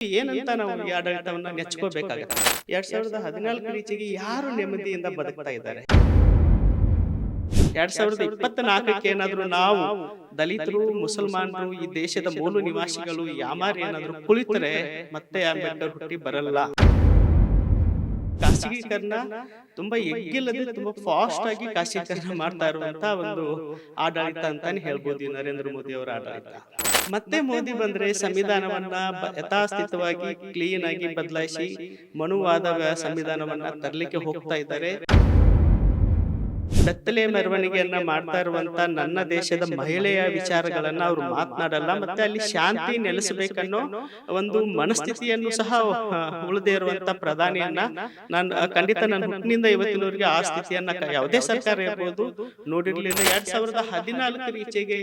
ಏನಂತ ನಾವು ಈ ಆಡಳಿತವನ್ನ ನೆಚ್ಕೋಬೇಕಾಗತ್ತೆ ಎರಡ್ ಸಾವಿರದ ಹದಿನಾಲ್ಕು ರೀತಿಗೆ ಯಾರು ನೆಮ್ಮದಿಯಿಂದ ಬದುಕ್ತಾ ಇದ್ದಾರೆ? ಎರಡ್ ಸಾವಿರದ ಇಪ್ಪತ್ನಾಲ್ಕಕ್ಕೆ ಏನಾದ್ರು ನಾವು ದಲಿತರು ಮುಸಲ್ಮಾನರು ಈ ದೇಶದ ಮೂಲ ನಿವಾಸಿಗಳು ಯಾಮಾರಿ ಏನಾದ್ರು ಕುಳಿತರೆ ಮತ್ತೆ ಅಂಬೇಡ್ಕರ್ ಹುಟ್ಟಿ ಬರಲ್ಲ. ಖಾಸಗೀಕರಣ ತುಂಬಾ ಎಗ್ಗಿಲ್ಲದೆ ತುಂಬಾ ಫಾಸ್ಟ್ ಆಗಿ ಖಾಸಗೀಕರಣ ಮಾಡ್ತಾ ಇರುವಂತ ಒಂದು ಆಡಳಿತ ಅಂತಾನೆ ಹೇಳ್ಬೋದು ನರೇಂದ್ರ ಮೋದಿ ಅವರ ಆಡಳಿತ. ಮತ್ತೆ ಮೋದಿ ಬಂದ್ರೆ ಸಂವಿಧಾನವನ್ನ ಯಥಾಸ್ಥಿತವಾಗಿ ಕ್ಲೀನ್ ಆಗಿ ಬದಲಾಯಿಸಿ ಮನುವಾದ ಸಂವಿಧಾನವನ್ನ ತರಲಿಕ್ಕೆ ಹೋಗ್ತಾ ಇದ್ದಾರೆ. ಬೆತ್ತಲೆ ಮೆರವಣಿಗೆಯನ್ನ ಮಾಡ್ತಾ ಇರುವಂತ ನನ್ನ ದೇಶದ ಮಹಿಳೆಯ ವಿಚಾರಗಳನ್ನ ಅವರು ಮಾತನಾಡಲ್ಲ ಮತ್ತೆ ಅಲ್ಲಿ ಶಾಂತಿ ನೆಲೆಸಬೇಕನ್ನೋ ಒಂದು ಮನಸ್ಥಿತಿಯನ್ನು ಸಹ ಉಳಿದೇ ಇರುವಂತ ಪ್ರಧಾನಿಯನ್ನ ನಾನು ಖಂಡಿತ ನನ್ನ ಹುಟ್ಟಿನಿಂದ ಇವತ್ತಿನವರಿಗೆ ಆ ಸ್ಥಿತಿಯನ್ನ ಯಾವುದೇ ಸರ್ಕಾರ ಇರ್ಬೋದು ನೋಡಿರ್ಲಿಲ್ಲ ಎರಡ್ ಸಾವಿರದ ಹದಿನಾಲ್ಕರ ಈಚೆಗೆ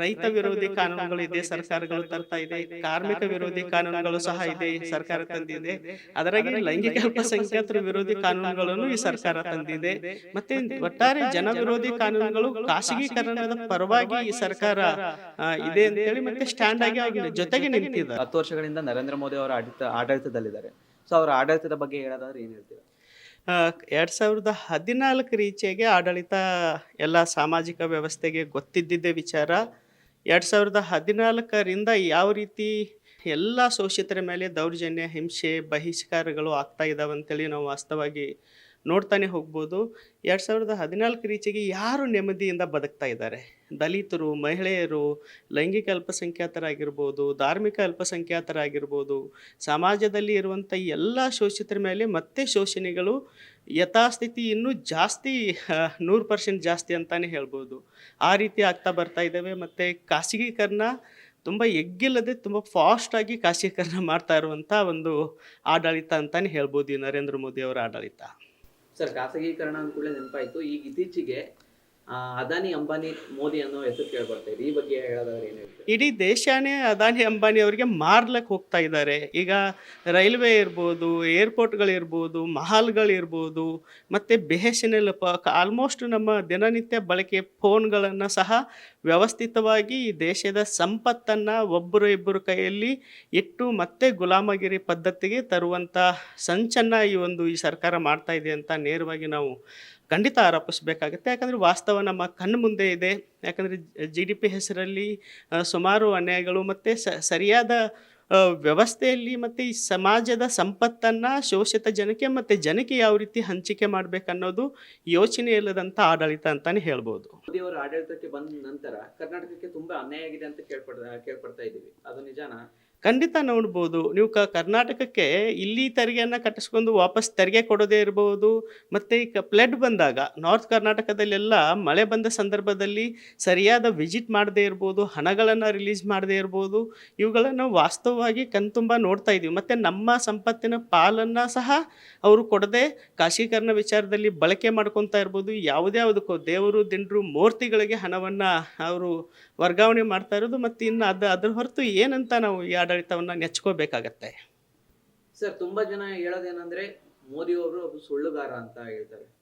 ರೈತ ವಿರೋಧಿ ಕಾನೂನುಗಳು ಇದೆ ಸರ್ಕಾರಗಳು ತರ್ತಾ ಇದೆ ಕಾರ್ಮಿಕ ವಿರೋಧಿ ಕಾನೂನುಗಳು ಸಹ ಇದೆ ಸರ್ಕಾರ ತಂದಿದೆ. ಅದರಾಗಿ ಲೈಂಗಿಕ ಅಲ್ಪಸಂಖ್ಯಾತರ ವಿರೋಧಿ ಕಾನೂನುಗಳನ್ನು ಈ ಸರ್ಕಾರ ತಂದಿದೆ. ಮತ್ತೆ ಒಟ್ಟಾರೆ ಜನವಿರೋಧಿ ಕಾನೂನುಗಳು ಖಾಸಗೀಕರಣದ ಪರವಾಗಿ ಈ ಸರ್ಕಾರ ಇದೆ ಅಂತ ಹೇಳಿ ಮತ್ತೆ ಸ್ಟ್ಯಾಂಡ್ ಆಗಿ ಆಗಿದೆ ಜೊತೆಗೆ ನಿಂತಿದೆ ಹತ್ತು ವರ್ಷಗಳಿಂದ ನರೇಂದ್ರ ಮೋದಿ ಅವರ ಆಡಳಿತ ಆಡಳಿತದಲ್ಲಿದ್ದಾರೆ. ಸೊ ಅವರ ಆಡಳಿತದ ಬಗ್ಗೆ ಹೇಳೋದಾದ್ರೆ ಏನ್ ಹೇಳ್ತೀರಾ? ಎರಡ್ ಸಾವಿರದ ಹದಿನಾಲ್ಕರ ಈಚೆಗೆ ಆಡಳಿತ ಎಲ್ಲ ಸಾಮಾಜಿಕ ವ್ಯವಸ್ಥೆಗೆ ಗೊತ್ತಿದ್ದಿದ್ದೇ ವಿಚಾರ. ಎರಡ್ ಸಾವಿರದ ಹದಿನಾಲ್ಕರಿಂದ ಯಾವ ರೀತಿ ಎಲ್ಲ ಶೋಷಿತರ ಮೇಲೆ ದೌರ್ಜನ್ಯ ಹಿಂಸೆ ಬಹಿಷ್ಕಾರಗಳು ಆಗ್ತಾ ಇದಾವೆ ಅಂತೇಳಿ ನಾವು ವಾಸ್ತವವಾಗಿ ನೋಡ್ತಾನೆ ಹೋಗ್ಬೋದು. ಎರಡು ಸಾವಿರದ ಹದಿನಾಲ್ಕರ ಈಚೆಗೆ ಯಾರು ನೆಮ್ಮದಿಯಿಂದ ಬದುಕ್ತಾ ಇದ್ದಾರೆ? ದಲಿತರು, ಮಹಿಳೆಯರು, ಲೈಂಗಿಕ ಅಲ್ಪಸಂಖ್ಯಾತರಾಗಿರ್ಬೋದು, ಧಾರ್ಮಿಕ ಅಲ್ಪಸಂಖ್ಯಾತರಾಗಿರ್ಬೋದು, ಸಮಾಜದಲ್ಲಿ ಇರುವಂಥ ಎಲ್ಲ ಶೋಷಿತರ ಮೇಲೆ ಮತ್ತೆ ಶೋಷಣೆಗಳು ಯಥಾಸ್ಥಿತಿ ಇನ್ನೂ ಜಾಸ್ತಿ ನೂರು ಪರ್ಸೆಂಟ್ ಜಾಸ್ತಿ ಅಂತಲೇ ಹೇಳ್ಬೋದು. ಆ ರೀತಿ ಆಗ್ತಾ ಬರ್ತಾ ಇದ್ದಾವೆ ಮತ್ತು ಖಾಸಗೀಕರಣ ತುಂಬ ಎಗ್ಗಿಲ್ಲದೆ ತುಂಬ ಫಾಸ್ಟಾಗಿ ಖಾಸಗೀಕರಣ ಮಾಡ್ತಾ ಇರುವಂಥ ಒಂದು ಆಡಳಿತ ಅಂತಲೇ ಹೇಳ್ಬೋದು ಈ ನರೇಂದ್ರ ಮೋದಿ ಅವರ ಆಡಳಿತ. ಸರ್ ಖಾಸಗೀಕರಣ ಅಂದ ಕೂಡಲೇ ನೆನಪಾಯ್ತು. ಈಗ ಇತ್ತೀಚೆಗೆ ಅದಾನಿ ಅಂಬಾನಿ ಮೋದಿ ಅನ್ನೋ ಹೆಸರು ಕೇಳ್ಬರ್ತಾ ಈ ಬಗ್ಗೆ ಹೇಳೋದಾದ್ರೆ ಏನು ಇಡೀ ದೇಶನೇ ಅದಾನಿ ಅಂಬಾನಿ ಅವರಿಗೆ ಮಾರ್ಲಕ್ಕೆ ಹೋಗ್ತಾ ಇದ್ದಾರೆ. ಈಗ ರೈಲ್ವೆ ಇರ್ಬೋದು ಏರ್ಪೋರ್ಟ್ಗಳಿರ್ಬೋದು ಮಹಾಲ್ಗಳಿರ್ಬೋದು ಮತ್ತು ಬಿ ಪ ಎನ್ ಆಲ್ಮೋಸ್ಟ್ ನಮ್ಮ ದಿನನಿತ್ಯ ಬಳಕೆ ಫೋನ್ಗಳನ್ನು ಸಹ ವ್ಯವಸ್ಥಿತವಾಗಿ ಈ ದೇಶದ ಸಂಪತ್ತನ್ನು ಒಬ್ಬರು ಇಬ್ಬರು ಕೈಯಲ್ಲಿ ಇಟ್ಟು ಮತ್ತೆ ಗುಲಾಮಗಿರಿ ಪದ್ಧತಿಗೆ ತರುವಂಥ ಸಂಚನ್ನು ಈ ಒಂದು ಈ ಸರ್ಕಾರ ಮಾಡ್ತಾ ಇದೆ ಅಂತ ನೇರವಾಗಿ ನಾವು ಖಂಡಿತ ಆರೋಪಿಸಬೇಕಾಗುತ್ತೆ. ಯಾಕಂದರೆ ವಾಸ್ತವ ನಮ್ಮ ಕಣ್ಣು ಮುಂದೆ ಇದೆ. ಯಾಕಂದರೆ ಜಿ ಡಿ ಪಿ ಹೆಸರಲ್ಲಿ ಸುಮಾರು ಅನ್ಯಾಯಗಳು ಮತ್ತು ಸರಿಯಾದ ವ್ಯವಸ್ಥೆಯಲ್ಲಿ ಮತ್ತು ಈ ಸಮಾಜದ ಸಂಪತ್ತನ್ನು ಶೋಷಿತ ಜನಕ್ಕೆ ಮತ್ತು ಜನಕ್ಕೆ ಯಾವ ರೀತಿ ಹಂಚಿಕೆ ಮಾಡಬೇಕನ್ನೋದು ಯೋಚನೆ ಇಲ್ಲದಂಥ ಆಡಳಿತ ಅಂತಲೇ ಹೇಳ್ಬೋದು. ಮೋದಿಯವರ ಆಡಳಿತಕ್ಕೆ ಬಂದ ನಂತರ ಕರ್ನಾಟಕಕ್ಕೆ ತುಂಬ ಅನ್ಯಾಯ ಆಗಿದೆ ಅಂತ ಕೇಳ್ಪಡ್ತಾ ಕೇಳ್ಪಡ್ತಾ ಇದ್ದೀವಿ. ಅದು ನಿಜಾನಾ? ಖಂಡಿತ ನೋಡ್ಬೋದು. ನೀವು ಕ ಕರ್ನಾಟಕಕ್ಕೆ ಇಲ್ಲಿ ತೆರಿಗೆಯನ್ನು ಕಟ್ಟಿಸ್ಕೊಂಡು ವಾಪಸ್ ತೆರಿಗೆ ಕೊಡೋದೇ ಇರ್ಬೋದು. ಮತ್ತು ಈಗ ಫ್ಲಡ್ ಬಂದಾಗ, ನಾರ್ತ್ ಕರ್ನಾಟಕದಲ್ಲೆಲ್ಲ ಮಳೆ ಬಂದ ಸಂದರ್ಭದಲ್ಲಿ ಸರಿಯಾದ ವಿಸಿಟ್ ಮಾಡದೇ ಇರ್ಬೋದು, ಹಣಗಳನ್ನು ರಿಲೀಸ್ ಮಾಡದೇ ಇರ್ಬೋದು. ಇವುಗಳನ್ನು ವಾಸ್ತವವಾಗಿ ಕಣ್ತುಂಬ ನೋಡ್ತಾ ಇದ್ದೀವಿ ಮತ್ತು ನಮ್ಮ ಸಂಪತ್ತಿನ ಪಾಲನ್ನು ಸಹ ಅವರು ಕೊಡದೆ ಖಾಸಗೀಕರಣ ವಿಚಾರದಲ್ಲಿ ಬಳಕೆ ಮಾಡ್ಕೊತಾ ಇರ್ಬೋದು. ಯಾವುದ್ಯಾವುದಕ್ಕೂ ದೇವರು, ದಿಂಡ್ರು, ಮೂರ್ತಿಗಳಿಗೆ ಹಣವನ್ನು ಅವರು ವರ್ಗಾವಣೆ ಮಾಡ್ತಾ ಇರೋದು. ಮತ್ತು ಇನ್ನು ಅದು, ಅದ್ರ ಹೊರತು ಏನಂತ ನಾವು ಆಡಳಿತವನ್ನು ನೆಚ್ಕೋಬೇಕಾಗತ್ತೆ. ಸರ್ ತುಂಬ ಜನ ಹೇಳೋದೇನೆಂದರೆ ಮೋದಿ ಅವರು ಒಬ್ಬ ಸುಳ್ಳುಗಾರ ಅಂತ ಹೇಳ್ತಾರೆ.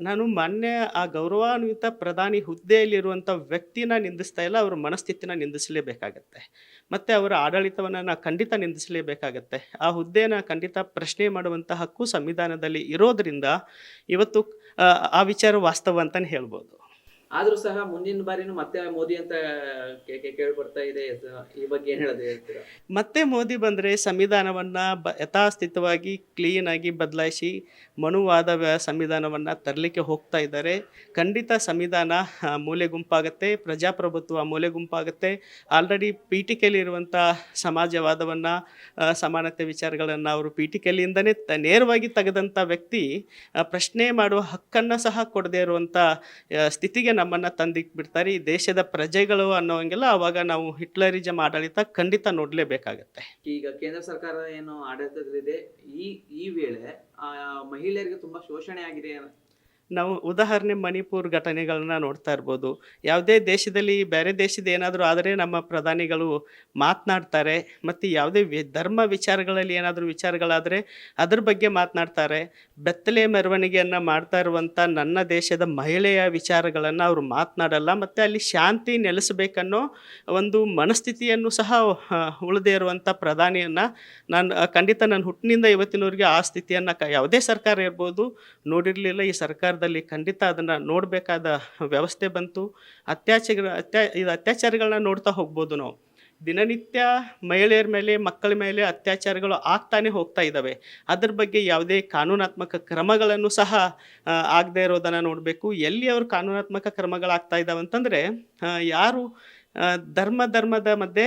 ನಾನು ಮೊನ್ನೆ ಆ ಗೌರವಾನ್ವಿತ ಪ್ರಧಾನಿ ಹುದ್ದೆಯಲ್ಲಿರುವಂಥ ವ್ಯಕ್ತಿನ ನಿಂದಿಸ್ತಾ ಇಲ್ಲ ಅವರ ಮನಸ್ಥಿತಿನ ನಿಂದಿಸಲೇಬೇಕಾಗತ್ತೆ. ಮತ್ತು ಅವರ ಆಡಳಿತವನ್ನು ನಾವು ಖಂಡಿತ ನಿಂದಿಸಲೇಬೇಕಾಗತ್ತೆ. ಆ ಹುದ್ದೆನ ಖಂಡಿತ ಪ್ರಶ್ನೆ ಮಾಡುವಂಥ ಹಕ್ಕು ಸಂವಿಧಾನದಲ್ಲಿ ಇರೋದರಿಂದ ಇವತ್ತು ಆ, ಆ ವಿಚಾರ ವಾಸ್ತವ ಅಂತಲೇ ಹೇಳ್ಬೋದು. ಆದ್ರೂ ಸಹ ಮುಂದಿನ ಬಾರಿನೂ ಮತ್ತೆ ಮೋದಿ ಅಂತ ಕೇಳ್ಬರ್ತಾ ಇದೆ ಈ ಬಗ್ಗೆ ಏನ್ ಹೇಳೋದು ಹೇಳ್ತೀರಾ? ಮತ್ತೆ ಮೋದಿ ಬಂದರೆ ಸಂವಿಧಾನವನ್ನು ಬ ಯಥಾಸ್ಥಿತವಾಗಿ ಆಗಿ ಬದಲಾಯಿಸಿ ಮನುವಾದ ಸಂವಿಧಾನವನ್ನ ತರಲಿಕ್ಕೆ ಹೋಗ್ತಾ ಇದ್ದಾರೆ. ಖಂಡಿತ ಸಂವಿಧಾನ ಮೂಲೆ ಗುಂಪಾಗತ್ತೆ ಪ್ರಜಾಪ್ರಭುತ್ವ ಮೂಲೆ ಗುಂಪಾಗತ್ತೆ. ಆಲ್ರೆಡಿ ಪೀಠಿಕೆಯಲ್ಲಿರುವಂಥ ಸಮಾಜವಾದವನ್ನು ಸಮಾನತೆ ವಿಚಾರಗಳನ್ನು ಅವರು ಪೀಠಿಕೆಯಲ್ಲಿಂದನೇ ತ ನೇರವಾಗಿ ತೆಗೆದಂಥ ವ್ಯಕ್ತಿ ಪ್ರಶ್ನೆ ಮಾಡುವ ಹಕ್ಕನ್ನು ಸಹ ಕೊಡದೇ ಇರುವಂಥ ಸ್ಥಿತಿಗೆ ನಮ್ಮನ್ನು ತಂದಿಕ್ಬಿಡ್ತಾರೆ ಈ ದೇಶದ ಪ್ರಜೆಗಳು ಅನ್ನೋಂಗೆಲ್ಲ ಅವಾಗ ನಾವು ಹಿಟ್ಲರಿಜಮ್ ಆಡಳಿತ ಖಂಡಿತ ನೋಡಲೇಬೇಕಾಗತ್ತೆ. ಈಗ ಕೇಂದ್ರ ಸರ್ಕಾರ ಏನು ಆಡಳಿತದಲ್ಲಿದೆ, ಈ ಈ ವೇಳೆ ಆ ಮಹಿಳೆಯರಿಗೆ ತುಂಬಾ ಶೋಷಣೆ ಆಗಿದೆ ನಾವು ಉದಾಹರಣೆ ಮಣಿಪುರ್ ಘಟನೆಗಳನ್ನ ನೋಡ್ತಾ ಇರ್ಬೋದು. ಯಾವುದೇ ದೇಶದಲ್ಲಿ ಬೇರೆ ದೇಶದ ಏನಾದರೂ ಆದರೆ ನಮ್ಮ ಪ್ರಧಾನಿಗಳು ಮಾತನಾಡ್ತಾರೆ. ಮತ್ತು ಯಾವುದೇ ವಿ, ಧರ್ಮ ವಿಚಾರಗಳಲ್ಲಿ ಏನಾದರೂ ವಿಚಾರಗಳಾದರೆ ಅದ್ರ ಬಗ್ಗೆ ಮಾತನಾಡ್ತಾರೆ. ಬೆತ್ತಲೆ ಮೆರವಣಿಗೆಯನ್ನು ಮಾಡ್ತಾ ಇರುವಂಥ ನನ್ನ ದೇಶದ ಮಹಿಳೆಯ ವಿಚಾರಗಳನ್ನು ಅವರು ಮಾತನಾಡಲ್ಲ. ಮತ್ತು ಅಲ್ಲಿ ಶಾಂತಿ ನೆಲೆಸಬೇಕನ್ನೋ ಒಂದು ಮನಸ್ಥಿತಿಯನ್ನು ಸಹ ಉಳಿದೇ ಇರುವಂಥ ಪ್ರಧಾನಿಯನ್ನು ನಾನು, ಖಂಡಿತ ನಾನು ಹುಟ್ಟಿನಿಂದ ಇವತ್ತಿನವರೆಗೆ ಆ ಸ್ಥಿತಿಯನ್ನು ಕ, ಯಾವುದೇ ಸರ್ಕಾರ ಇರ್ಬೋದು, ನೋಡಿರಲಿಲ್ಲ. ಈ ಸರ್ಕಾರದಲ್ಲಿ ಖಂಡಿತ ಅದನ್ನು ನೋಡಬೇಕಾದ ವ್ಯವಸ್ಥೆ ಬಂತು. ಅತ್ಯಾಚಾರ ಅತ್ಯಾ ಇದು ಅತ್ಯಾಚಾರಗಳನ್ನ ನೋಡ್ತಾ ಹೋಗ್ಬೋದು ನಾವು. ದಿನನಿತ್ಯ ಮಹಿಳೆಯರ ಮೇಲೆ, ಮಕ್ಕಳ ಮೇಲೆ ಅತ್ಯಾಚಾರಗಳು ಆಗ್ತಾನೆ ಹೋಗ್ತಾ ಇದ್ದಾವೆ ಅದ್ರ ಬಗ್ಗೆ ಯಾವುದೇ ಕಾನೂನಾತ್ಮಕ ಕ್ರಮಗಳನ್ನು ಸಹ ಆಗದೇ ಇರೋದನ್ನು ನೋಡಬೇಕು. ಎಲ್ಲಿ ಅವರು ಕಾನೂನಾತ್ಮಕ ಕ್ರಮಗಳಾಗ್ತಾ ಇದ್ದಾವೆ ಅಂತಂದರೆ ಯಾರು ಧರ್ಮ ಧರ್ಮದ ಮಧ್ಯೆ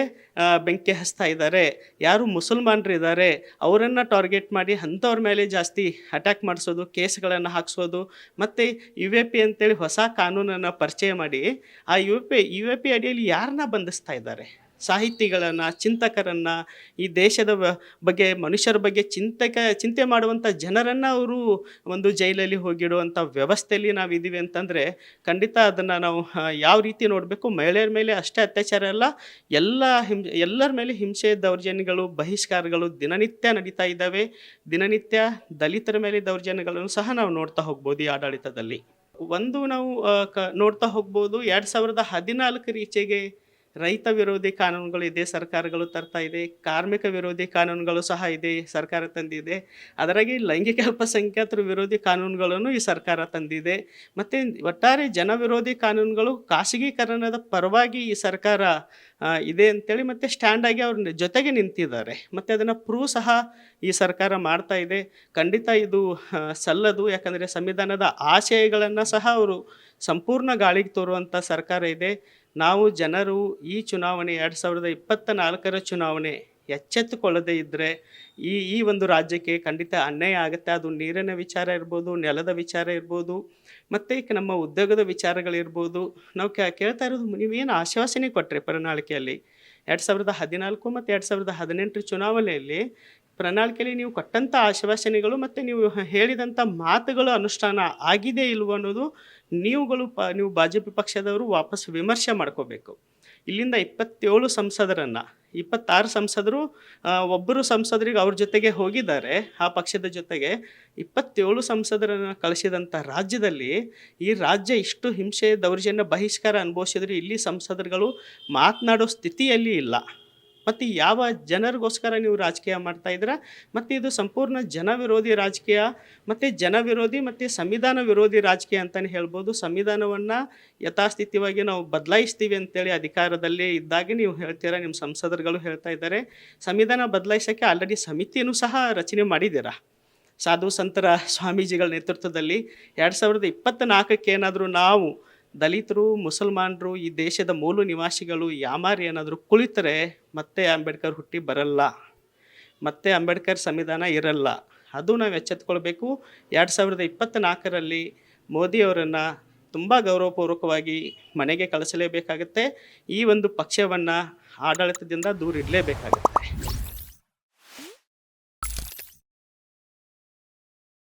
ಬೆಂಕಿ ಹಚ್ತಾ ಇದ್ದಾರೆ. ಯಾರು ಮುಸಲ್ಮಾನರು ಇದ್ದಾರೆ ಅವರನ್ನು ಟಾರ್ಗೆಟ್ ಮಾಡಿ ಅಂಥವ್ರ ಮೇಲೆ ಜಾಸ್ತಿ ಅಟ್ಯಾಕ್ ಮಾಡಿಸೋದು, ಕೇಸ್ಗಳನ್ನು ಹಾಕ್ಸೋದು, ಮತ್ತು ಯು ಎ ಪಿ ಅಂತೇಳಿ ಹೊಸ ಕಾನೂನನ್ನು ಪರಿಚಯ ಮಾಡಿ, ಆ U P, U A P ಅಡಿಯಲ್ಲಿ ಯಾರನ್ನ ಬಂಧಿಸ್ತಾ ಇದ್ದಾರೆ? ಸಾಹಿತಿಗಳನ್ನು, ಚಿಂತಕರನ್ನು, ಈ ದೇಶದ ಬಗ್ಗೆ, ಮನುಷ್ಯರ ಬಗ್ಗೆ ಚಿಂತಕ, ಚಿಂತೆ ಮಾಡುವಂಥ ಜನರನ್ನು ಅವರು ಒಂದು ಜೈಲಲ್ಲಿ ಹೋಗಿಡುವಂಥ ವ್ಯವಸ್ಥೆಯಲ್ಲಿ ನಾವು ಇದ್ದೀವಿ ಅಂತಂದರೆ ಖಂಡಿತ ಅದನ್ನು ನಾವು ಯಾವ ರೀತಿ ನೋಡಬೇಕು? ಮಹಿಳೆಯರ ಮೇಲೆ ಅಷ್ಟೇ ಅತ್ಯಾಚಾರ ಅಲ್ಲ, ಎಲ್ಲ ಹಿಂ, ಎಲ್ಲರ ಮೇಲೆ ಹಿಂಸೆ, ದೌರ್ಜನ್ಯಗಳು, ಬಹಿಷ್ಕಾರಗಳು ದಿನನಿತ್ಯ ನಡೀತಾ ಇದ್ದಾವೆ. ದಿನನಿತ್ಯ ದಲಿತರ ಮೇಲೆ ದೌರ್ಜನ್ಯಗಳನ್ನು ಸಹ ನಾವು ನೋಡ್ತಾ ಹೋಗ್ಬೋದು ಈ ಆಡಳಿತದಲ್ಲಿ. ಒಂದು ನಾವು ಕ, ನೋಡ್ತಾ ಹೋಗ್ಬೋದು. ಎರಡು ಸಾವಿರದ ಹದಿನಾಲ್ಕರ ಈಚೆಗೆ ರೈತ ವಿರೋಧಿ ಕಾನೂನುಗಳು ಇದೆ, ಸರ್ಕಾರಗಳು ತರ್ತಾ ಇದೆ, ಕಾರ್ಮಿಕ ವಿರೋಧಿ ಕಾನೂನುಗಳು ಸಹ ಇದೆ, ಸರ್ಕಾರ ತಂದಿದೆ. ಅದರಾಗಿ ಲೈಂಗಿಕ ಅಲ್ಪಸಂಖ್ಯಾತರ ವಿರೋಧಿ ಕಾನೂನುಗಳನ್ನು ಈ ಸರ್ಕಾರ ತಂದಿದೆ. ಮತ್ತು ಒಟ್ಟಾರೆ ಜನ ವಿರೋಧಿ ಕಾನೂನುಗಳು ಖಾಸಗೀಕರಣದ ಪರವಾಗಿ ಈ ಸರ್ಕಾರ ಇದೆ ಅಂತೇಳಿ ಮತ್ತು ಸ್ಟ್ಯಾಂಡ್ ಆಗಿ ಅವ್ರ ಜೊತೆಗೆ ನಿಂತಿದ್ದಾರೆ. ಮತ್ತು ಅದನ್ನು ಪ್ರೂವ್ ಸಹ ಈ ಸರ್ಕಾರ ಮಾಡ್ತಾ ಇದೆ. ಖಂಡಿತ ಇದು ಸಲ್ಲದು. ಯಾಕಂದರೆ ಸಂವಿಧಾನದ ಆಶಯಗಳನ್ನು ಸಹ ಅವರು ಸಂಪೂರ್ಣ ಗಾಳಿಗೆ ತೋರುವಂಥ ಸರ್ಕಾರ ಇದೆ. ನಾವು ಜನರು ಈ ಚುನಾವಣೆ ಎರಡು ಸಾವಿರದ ಇಪ್ಪತ್ತ ನಾಲ್ಕರ ಚುನಾವಣೆ ಎಚ್ಚೆತ್ತುಕೊಳ್ಳದೇ ಇದ್ದರೆ ಈ ಈ ಒಂದು ರಾಜ್ಯಕ್ಕೆ ಖಂಡಿತ ಅನ್ಯಾಯ ಆಗುತ್ತೆ. ಅದು ನೀರಿನ ವಿಚಾರ ಇರ್ಬೋದು, ನೆಲದ ವಿಚಾರ ಇರ್ಬೋದು, ಮತ್ತು ನಮ್ಮ ಉದ್ಯೋಗದ ವಿಚಾರಗಳಿರ್ಬೋದು. ನಾವು ಕೇಳ್ತಾ ಇರೋದು ನೀವೇನು ಆಶ್ವಾಸನೆ ಕೊಟ್ಟರೆ ಪ್ರಣಾಳಿಕೆಯಲ್ಲಿ? ಎರಡು ಸಾವಿರದ ಹದಿನಾಲ್ಕು ಮತ್ತು ಎರಡು ಸಾವಿರದ ಹದಿನೆಂಟರ ಚುನಾವಣೆಯಲ್ಲಿ ಪ್ರಣಾಳಿಕೆಯಲ್ಲಿ ನೀವು ಕೊಟ್ಟಂಥ ಆಶ್ವಾಸನೆಗಳು ಮತ್ತು ನೀವು ಹೇಳಿದಂಥ ಮಾತುಗಳು ಅನುಷ್ಠಾನ ಆಗಿದೆ ಇಲ್ವೋ ಅನ್ನೋದು ನೀವುಗಳು ಪ, ನೀವು ಜೆ ಪಕ್ಷದವರು ವಾಪಸ್ ವಿಮರ್ಶೆ ಮಾಡ್ಕೋಬೇಕು. ಇಲ್ಲಿಂದ ಇಪ್ಪತ್ತೇಳು ಸಂಸದರನ್ನು, ಇಪ್ಪತ್ತಾರು ಸಂಸದರು ಒಬ್ಬರು ಸಂಸದರಿಗೆ ಅವ್ರ ಜೊತೆಗೆ ಹೋಗಿದ್ದಾರೆ. ಆ ಪಕ್ಷದ ಜೊತೆಗೆ ಇಪ್ಪತ್ತೇಳು ಸಂಸದರನ್ನು ಕಳಿಸಿದಂಥ ರಾಜ್ಯದಲ್ಲಿ ಈ ರಾಜ್ಯ ಇಷ್ಟು ಹಿಂಸೆ ದೌರ್ಜನ್ಯ ಬಹಿಷ್ಕಾರ ಅನುಭವಿಸಿದ್ರೆ ಇಲ್ಲಿ ಸಂಸದರುಗಳು ಮಾತನಾಡೋ ಸ್ಥಿತಿಯಲ್ಲಿ ಇಲ್ಲ. ಮತ್ತು ಯಾವ ಜನರಿಗೋಸ್ಕರ ನೀವು ರಾಜಕೀಯ ಮಾಡ್ತಾ ಇದ್ದೀರಾ? ಮತ್ತು ಇದು ಸಂಪೂರ್ಣ ಜನ ವಿರೋಧಿ ರಾಜಕೀಯ, ಮತ್ತು ಜನ ವಿರೋಧಿ ಮತ್ತು ಸಂವಿಧಾನ ವಿರೋಧಿ ರಾಜಕೀಯ ಅಂತಲೇ ಹೇಳ್ಬೋದು. ಸಂವಿಧಾನವನ್ನು ಯಥಾಸ್ಥಿತಿವಾಗಿ ನಾವು ಬದಲಾಯಿಸ್ತೀವಿ ಅಂತೇಳಿ ಅಧಿಕಾರದಲ್ಲಿ ಇದ್ದಾಗೆ ನೀವು ಹೇಳ್ತೀರಾ? ನಿಮ್ಮ ಸಂಸದರುಗಳು ಹೇಳ್ತಾ ಇದ್ದಾರೆ. ಸಂವಿಧಾನ ಬದಲಾಯಿಸೋಕ್ಕೆ ಆಲ್ರೆಡಿ ಸಮಿತಿಯನ್ನು ಸಹ ರಚನೆ ಮಾಡಿದ್ದೀರಾ? ಸಾಧು ಸಂತರ ಸ್ವಾಮೀಜಿಗಳ ನೇತೃತ್ವದಲ್ಲಿ ಎರಡು ಸಾವಿರದ ಇಪ್ಪತ್ತ ನಾಲ್ಕಕ್ಕೆ ಏನಾದರೂ ನಾವು ದಲಿತರು, ಮುಸಲ್ಮಾನರು ಈ ದೇಶದ ಮೂಲ ನಿವಾಸಿಗಳು ಯಾಮಾರಿ ಏನಾದರೂ ಕುಳಿತರೆ ಮತ್ತೆ ಅಂಬೇಡ್ಕರ್ ಹುಟ್ಟಿ ಬರಲ್ಲ, ಮತ್ತೆ ಅಂಬೇಡ್ಕರ್ ಸಂವಿಧಾನ ಇರಲ್ಲ. ಅದು ನಾವು ಎಚ್ಚೆತ್ಕೊಳ್ಬೇಕು. ಎರಡು ಸಾವಿರದ ಇಪ್ಪತ್ತ್ನಾಲ್ಕರಲ್ಲಿ ಮೋದಿಯವರನ್ನು ತುಂಬ ಗೌರವಪೂರ್ವಕವಾಗಿ ಮನೆಗೆ ಕಳಿಸಲೇಬೇಕಾಗತ್ತೆ. ಈ ಒಂದು ಪಕ್ಷವನ್ನು ಆಡಳಿತದಿಂದ ದೂರ ಇಡಲೇಬೇಕಾಗುತ್ತೆ